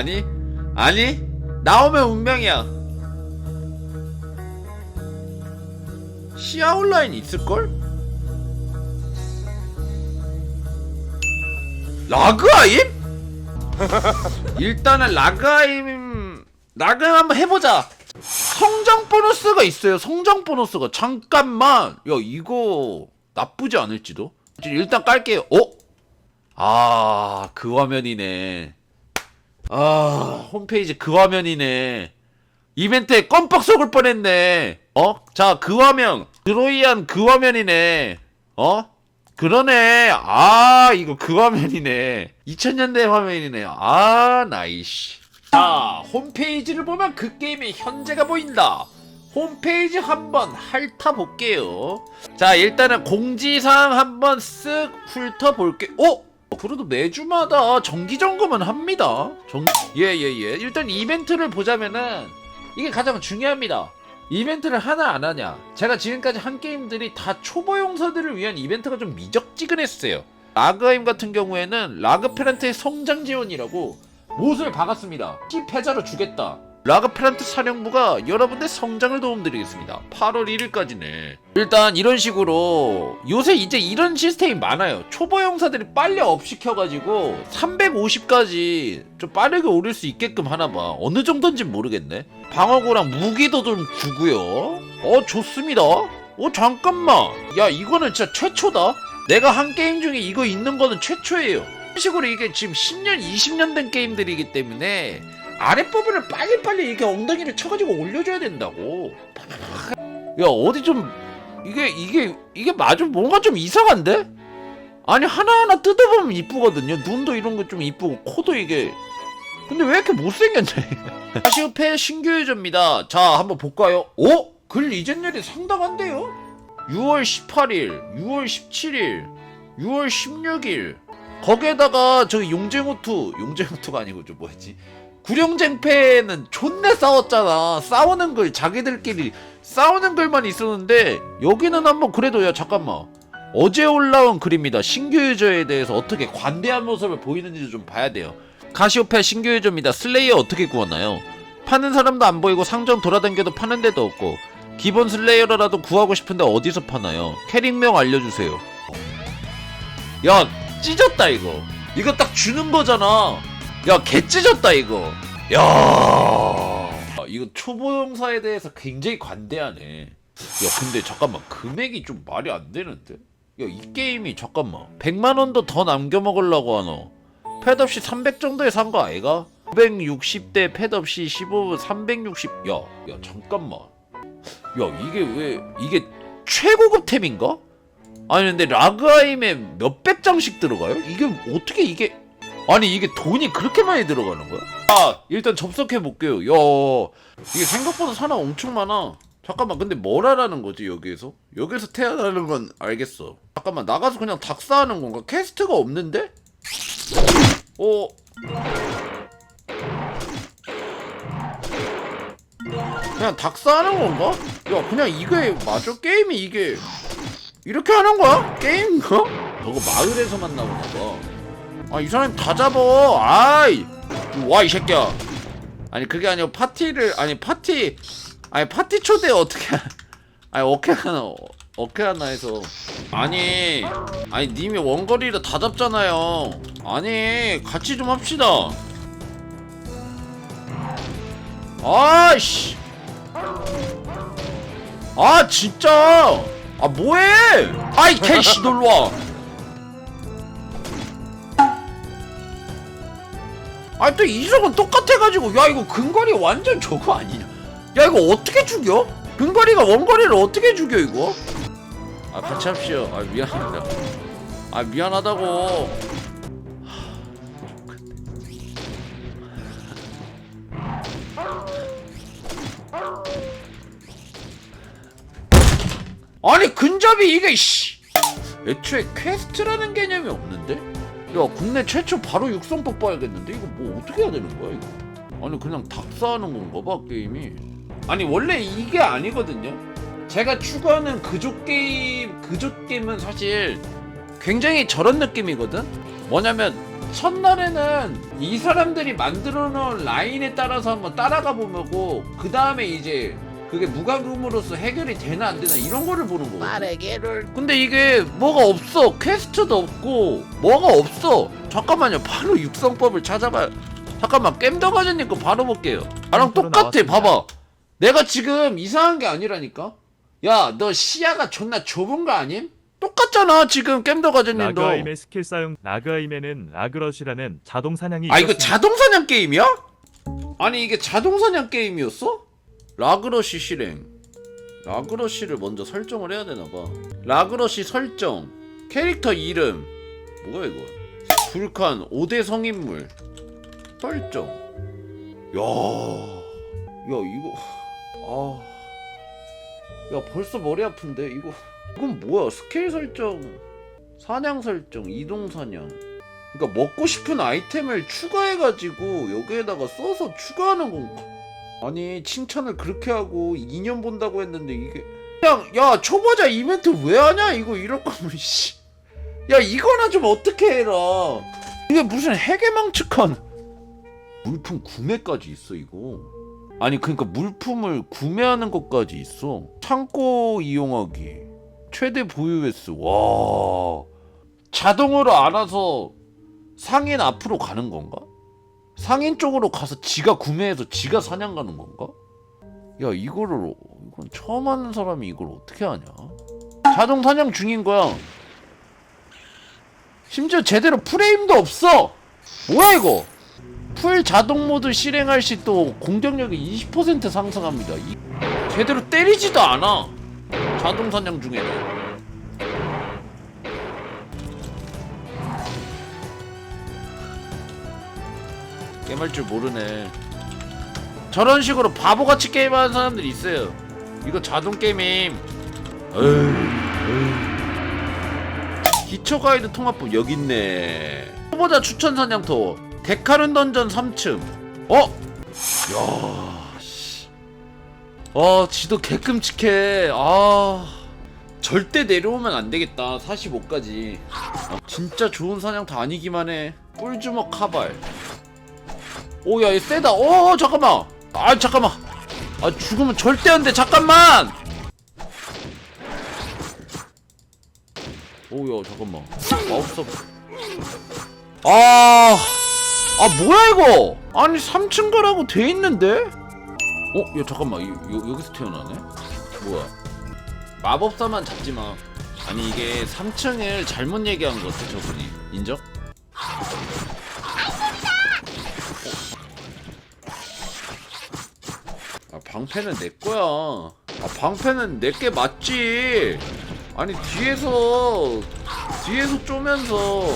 아니? 아니? 나오면 운명이야. 시야 온라인 있을걸? 라그아임? 일단은 라그아임 라그아임 한번 해보자. 성장 보너스가 있어요 성장 보너스가. 잠깐만. 야 이거 나쁘지 않을지도? 일단 깔게요. 어? 아그 화면이네 아 홈페이지 그 화면이네. 이벤트에 껌뻑 속을 뻔했네. 어? 자 그 화면. 드로이한 그 화면이네. 어? 그러네. 아 이거 그 화면이네. 2000년대 화면이네. 아 나이씨. 자 홈페이지를 보면 그 게임의 현재가 보인다. 홈페이지 한번 핥아볼게요. 자 일단은 공지사항 한번 쓱 훑어볼게. 어? 그래도 매주마다 정기 점검은 합니다. 정... 예예예. 일단 이벤트를 보자면은 이게 가장 중요합니다. 이벤트를 하나 안 하냐? 제가 지금까지 한 게임들이 다 초보 용사들을 위한 이벤트가 좀 미적지근했어요. 라그하임 같은 경우에는 라그페란트의 성장 지원이라고 못을 박았습니다. 시 패자로 주겠다 라그페란트 사령부가 여러분의 성장을 도움드리겠습니다. 8월 1일까지네. 일단 이런 식으로 요새 이제 이런 시스템이 많아요. 초보 용사들이 빨리 업 시켜가지고 350까지 좀 빠르게 오를 수 있게끔 하나 봐. 어느 정도인진 모르겠네. 방어구랑 무기도 좀 주고요. 어 좋습니다. 어 잠깐만. 야 이거는 진짜 최초다. 내가 한 게임 중에 이거 있는 거는 최초예요. 이런 식으로 이게 지금 10년 20년 된 게임들이기 때문에 아랫 부분을 빨리빨리 이렇게 엉덩이를 쳐가지고 올려줘야 된다고 야 어디 좀 이게 이게 이게 마주 뭔가 좀 이상한데? 아니 하나하나 뜯어보면 이쁘거든요 눈도 이런 거 좀 이쁘고 코도 이게 근데 왜 이렇게 못생겼냐 이게 아시오페 신규 유저입니다 자 한번 볼까요? 오? 글 이전열이 상당한데요? 6월 18일 6월 17일 6월 16일 거기에다가 저기 용쟁호투 용쟁호투가 아니고 저 뭐였지 구룡쟁패는 존내 싸웠잖아. 싸우는 글 자기들끼리 싸우는 글만 있었는데 여기는 한번 그래도 야 잠깐만. 어제 올라온 글입니다. 신규 유저에 대해서 어떻게 관대한 모습을 보이는지 좀 봐야 돼요. 카시오페 신규 유저입니다. 슬레이어 어떻게 구웠나요? 파는 사람도 안 보이고 상점 돌아다녀도 파는 데도 없고 기본 슬레이어라도 구하고 싶은데 어디서 파나요? 캐릭명 알려주세요. 야 찢었다 이거. 이거 딱 주는 거잖아 야 개 찢었다 이거 야 아, 이거 초보 용사에 대해서 굉장히 관대하네 야 근데 잠깐만 금액이 좀 말이 안 되는데 야 이 게임이 잠깐만 100만 원도 더 남겨 먹으려고 하노 팻 없이 300 정도에 산 거 아이가? 960대 팻 없이 15 360 야, 야 잠깐만 야 이게 왜 이게 최고급 템인가? 아니 근데 라그아임에 몇백 장씩 들어가요? 이게 어떻게 이게 아니 이게 돈이 그렇게 많이 들어가는 거야? 아 일단 접속해 볼게요 야 이게 생각보다 사람 엄청 많아 잠깐만 근데 뭘 하라는 거지 여기에서? 여기서 태어나는 건 알겠어 잠깐만 나가서 그냥 닥사하는 건가? 퀘스트가 없는데? 어 그냥 닥사하는 건가? 야 그냥 이게 맞아? 게임이 이게 이렇게 하는 거야? 게임인가? 저거 마을에서 만 나오나 봐. 아, 이 사람 다 잡어. 아이. 와, 이 새끼야. 아니, 그게 아니고 파티를, 아니, 파티, 아니, 파티 초대 어떻게, 하- 아니, 어떻게 하나, 어떻게 하나 해서. 아니, 아니, 님이 원거리를 다 잡잖아요. 아니, 같이 좀 합시다. 아이씨. 아, 진짜. 아 뭐해? 아이 개씨 놀러와 아또 이석은 똑같아가지고 야 이거 근거리 완전 저거 아니냐 야 이거 어떻게 죽여? 근거리가 원거리를 어떻게 죽여 이거? 아 같이 합시오 아 미안합니다 아 미안하다고 아니 근접이 이게 씨 애초에 퀘스트라는 개념이 없는데? 야 국내 최초 바로 육성 뽑아야겠는데? 이거 뭐 어떻게 해야 되는 거야 이거? 아니 그냥 닥사하는 건가 봐 게임이. 아니 원래 이게 아니거든요. 제가 추구하는 그족 게임 그족 게임은 사실 굉장히 저런 느낌이거든? 뭐냐면 첫날에는 이 사람들이 만들어 놓은 라인에 따라서 한번 따라가 보면고 그 다음에 이제 그게 무과금으로서 해결이 되나 안 되나 이런 거를 보는. 빠르게를 근데 이게 뭐가 없어 퀘스트도 없고 뭐가 없어 잠깐만요 바로 육성법을 찾아봐요 잠깐만 겜더가전님 거 바로 볼게요 나랑 음, 똑같아 나왔습니다. 봐봐 내가 지금 이상한 게 아니라니까 야 너 시야가 존나 좁은 거 아님? 똑같잖아 지금 겜더가전님도 라그아임의 스킬 사용 라그아임에는 라그러시라는 자동 사냥이 아 이거 있었습니다. 자동 사냥 게임이야? 아니 이게 자동 사냥 게임이었어? 라그러시 실행. 라그러시를 먼저 설정을 해야 되나봐. 라그러시 설정. 캐릭터 이름. 뭐야 이거? 불칸 5대 성인물. 설정. 야, 야 이거 아, 야 벌써 머리 아픈데 이거. 이건 뭐야? 스케일 설정 사냥 설정 이동 사냥. 그러니까 먹고 싶은 아이템을 추가해가지고 여기에다가 써서 추가하는 건가? 아니 칭찬을 그렇게 하고 2년 본다고 했는데 이게 그냥 야 초보자 이벤트 왜 하냐 이거 이럴 거면 씨. 야 이거나 좀 어떻게 해라. 이게 무슨 해계망측한 물품 구매까지 있어 이거. 아니 그러니까 물품을 구매하는 것까지 있어. 창고 이용하기. 최대 보유 횟수. 와. 자동으로 알아서 상인 앞으로 가는 건가? 상인 쪽으로 가서 지가 구매해서 지가 사냥 가는 건가? 야 이거를 이건 처음 하는 사람이 이걸 어떻게 하냐? 자동 사냥 중인 거야. 심지어 제대로 프레임도 없어. 뭐야 이거? 풀 자동 모드 실행할 시 또 공격력이 20% 상승합니다. 이- 제대로 때리지도 않아. 자동 사냥 중에는. 게임할 줄 모르네. 저런 식으로 바보같이 게임하는 사람들이 있어요. 이거 자동 게임임. 기초 가이드 통합법 여기 있네. 후보자 추천 사냥터 데카른 던전 3층. 어? 야, 씨. 아, 지도 개끔찍해. 아. 절대 내려오면 안 되겠다. 45까지. 진짜 좋은 사냥터 아니기만 해. 꿀주먹 카발. 오야 얘 세다. 오 잠깐만. 아 잠깐만. 아 죽으면 절대 안돼. 잠깐만. 오야 잠깐만. 마법사 아아 뭐야 이거? 아니 3층 가라고 돼 있는데? 어? 야 잠깐만. 이, 여, 여기서 태어나네? 뭐야? 마법사만 잡지마. 아니 이게 3층을 잘못 얘기한 것 같아 저분이. 인정? 방패는 내 거야. 아 방패는 내게 맞지. 아니 뒤에서 뒤에서 쪼면서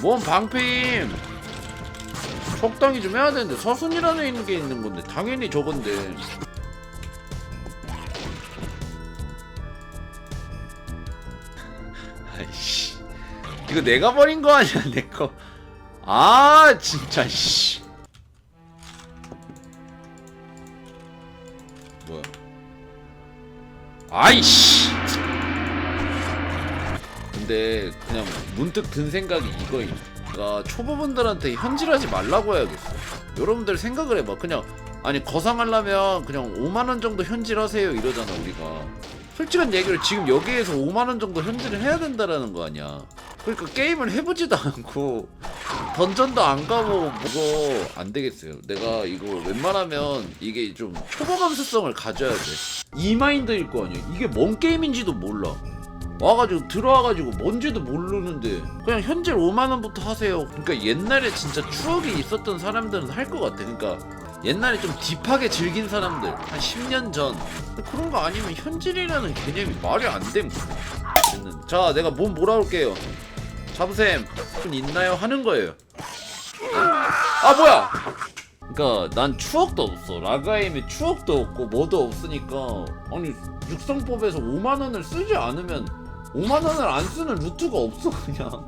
뭔 방패임. 적당히 좀 해야 되는데 서순이라는 애 있는 게 있는 건데 당연히 저건데. 아이씨 이거 내가 버린 거 아니야 내 거. 아 진짜 씨. 아이씨. 근데 그냥 문득 든 생각이 이거임. 내가 초보분들한테 현질하지 말라고 해야겠어. 여러분들 생각을 해봐. 그냥 아니 거상하려면 그냥 5만 원 정도 현질하세요 이러잖아 우리가. 솔직한 얘기를 지금 여기에서 5만 원 정도 현질을 해야 된다라는 거 아니야. 그러니까 게임을 해보지도 않고 던전도 안 가보고 뭐고 안 되겠어요. 내가 이거 웬만하면 이게 좀 초보 감수성을 가져야 돼. 이 마인드일 거 아니야. 이게 뭔 게임인지도 몰라. 와가지고 들어와가지고 뭔지도 모르는데 그냥 현질 5만 원부터 하세요. 그러니까 옛날에 진짜 추억이 있었던 사람들은 할 것 같아. 그러니까 옛날에 좀 딥하게 즐긴 사람들 한 10년 전 그런 거 아니면 현질이라는 개념이 말이 안 됨. 됐는. 자, 내가 몸 몰아올게요. 잡으셈 좀 있나요? 하는 거예요. 아 뭐야? 그러니까 난 추억도 없어. 라가임에 추억도 없고 뭐도 없으니까 아니 육성법에서 5만 원을 쓰지 않으면 5만 원을 안 쓰는 루트가 없어 그냥.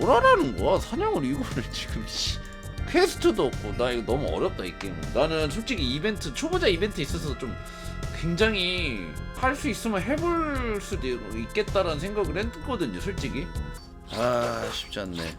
뭐라라는 거야? 사냥을 이거를 지금 씨. 퀘스트도 없고 나 이거 너무 어렵다 이 게임. 나는 솔직히 이벤트 초보자 이벤트 있어서 좀 굉장히 할 수 있으면 해볼 수도 있겠다라는 생각을 했거든요 솔직히. 아 쉽지 않네